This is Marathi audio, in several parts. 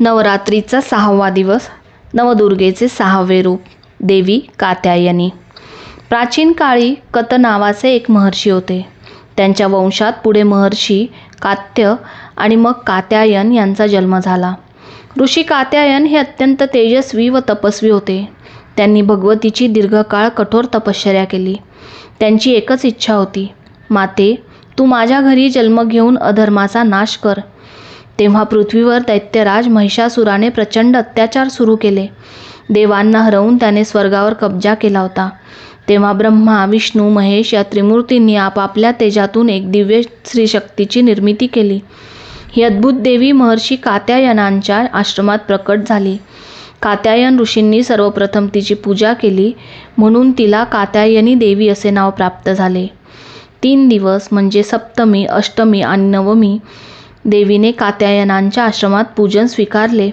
नवरात्रीचा सहावा दिवस नवदुर्गेचे सहावे रूप देवी कात्यायनी. प्राचीन काळी कत नावाचे एक महर्षी होते. त्यांच्या वंशात पुढे महर्षी कात्य आणि मग कात्यायन यांचा जन्म झाला. ऋषी कात्यायन हे अत्यंत तेजस्वी व तपस्वी होते. त्यांनी भगवतीची दीर्घकाळ कठोर तपश्चर्या केली. त्यांची एकच इच्छा होती माते तू माझ्या घरी जन्म घेऊन अधर्माचा नाश कर. तेव्हा पृथ्वीवर दैत्यराज महिषासुराने प्रचंड अत्याचार सुरू केले. देवांना हरवून त्याने स्वर्गावर कब्जा केला होता. तेव्हा ब्रह्मा विष्णू महेश या त्रिमूर्तींनी आपापल्या तेजातून एक दिव्य स्त्रीशक्तीची निर्मिती केली. ही अद्भुत देवी महर्षी कात्यायनांच्या आश्रमात प्रकट झाली. कात्यायन ऋषींनी सर्वप्रथम तिची पूजा केली म्हणून तिला कात्यायनी देवी असे नाव प्राप्त झाले. तीन दिवस म्हणजे सप्तमी अष्टमी आणि नवमी देवीने कात्यायनांच्या आश्रमात पूजन स्वीकारले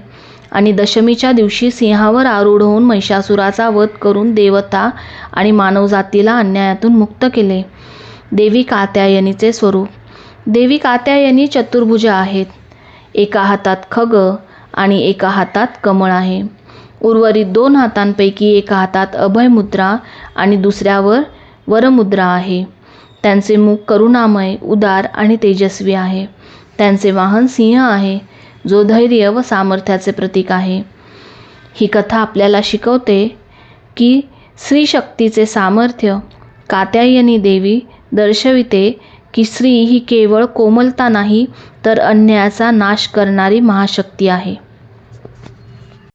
आणि दशमीच्या दिवशी सिंहावर आरूढ होऊन महिषासुराचा वध करून देवता आणि मानवजातीला अन्यायातून मुक्त केले. देवी कात्यायनीचे स्वरूप. देवी कात्यायनी चतुर्भुजा आहेत. एका हातात खग आणि एका हातात कमळ आहे. उर्वरित दोन हातांपैकी एका हातात अभय मुद्रा आणि दुसऱ्यावर वरमुद्रा आहे. त्यांचे मुख करुणामय उदार आणि तेजस्वी आहे. त्यांचे वाहन सिंह आहे जो धैर्य व सामर्थ्याचे प्रतीक आहे. ही कथा आपल्याला शिकवते की स्त्रीशक्तीचे सामर्थ्य कात्यायनी देवी दर्शविते की स्त्री ही केवळ कोमलता नाही तर अन्यायाचा नाश करणारी महाशक्ती आहे.